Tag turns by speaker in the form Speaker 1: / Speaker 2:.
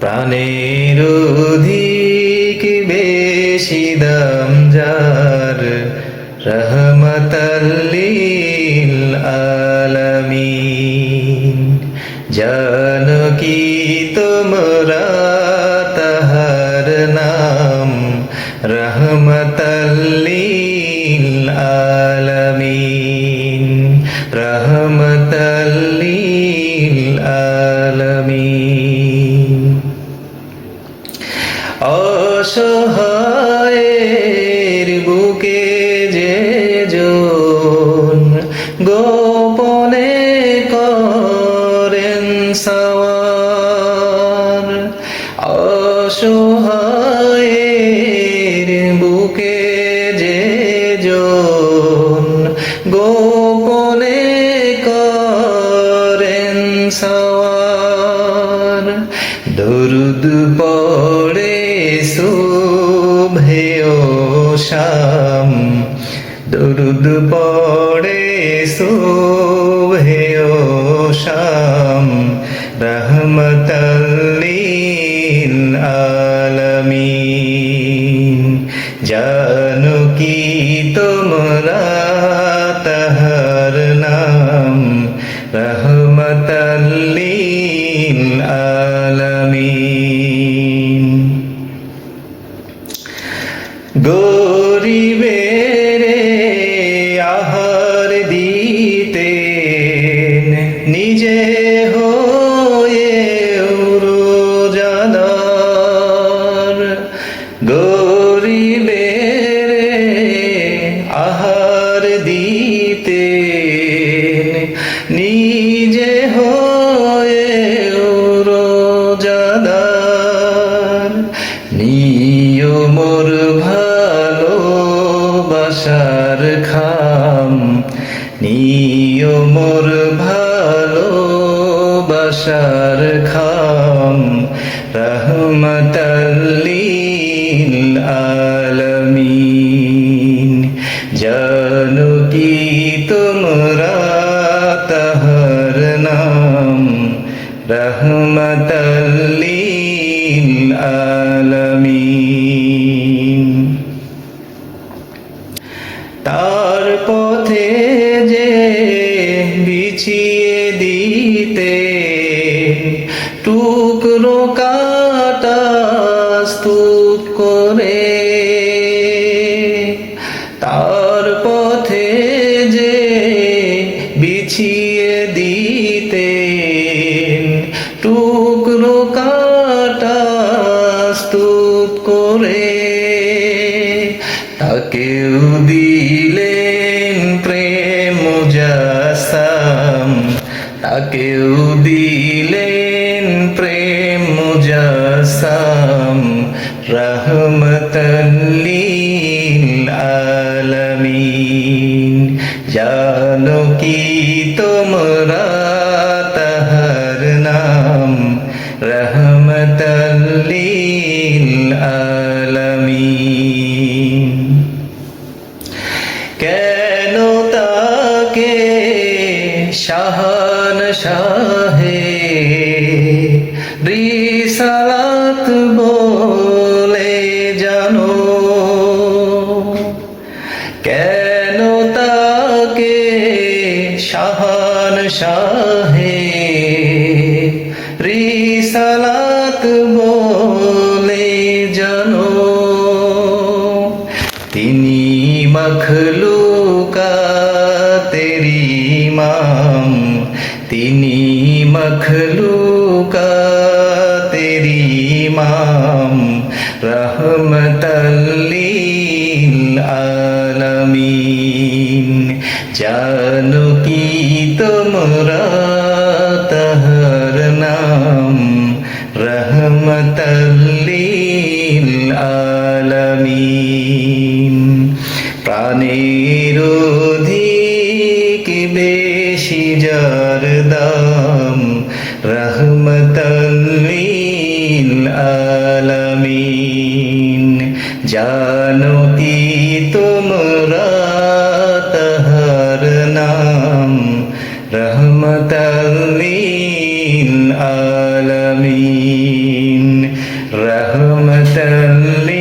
Speaker 1: প্রাণের অধিক বেশি দাম যার রহমতাল্লিল আলামিন। জানকি তোমরা তাহার নাম রহমতাল্লিল আলামিন। রহমতাল্লিল আলামিন অসহায়ের বুকে যে জন গোপনে করেন সওয়ার অসহায়ের বুকে যে জন গোপনে করেন সওয়ার দরুদ পড়ে শাম দরুদ পড়ে শুভে ও শাম রহমতাল্লিল আলামিন। জানো কি তোমরা তাহার নাম? রহমতাল্লিল আলামিন নিজে হয়ে রোজাদার নিয়মর ভালোবাসার খাম নিয়মর ভালোবাসার খাম রহমতাল্লিল রহমতাল্লিল আলমিন তার পথে যে বিছিয়ে দিতে টুকরো কাটা স্তূপ করে, তার পথে যে বিছিয়ে দিতে তাকেও দিলেন প্রেম মুজাসাম। তাকেও দিলেন প্রেম মুজাসাম। রহমতাল্লিল আলামিন। জানো কি তোমরা শাহান শাহে রিসালাত বলে জানো কেন তাকে শাহান শাহে রিসালাত বলে জানো? তিনি মখলুকা মখলুকা তেরি ইমাম রহমতাল্লিল আলামিন জানো কি তোমরা জানো কি তোমরা তাহার নাম? রহমতাল্লিন আলমিন। রহমতাল্লিন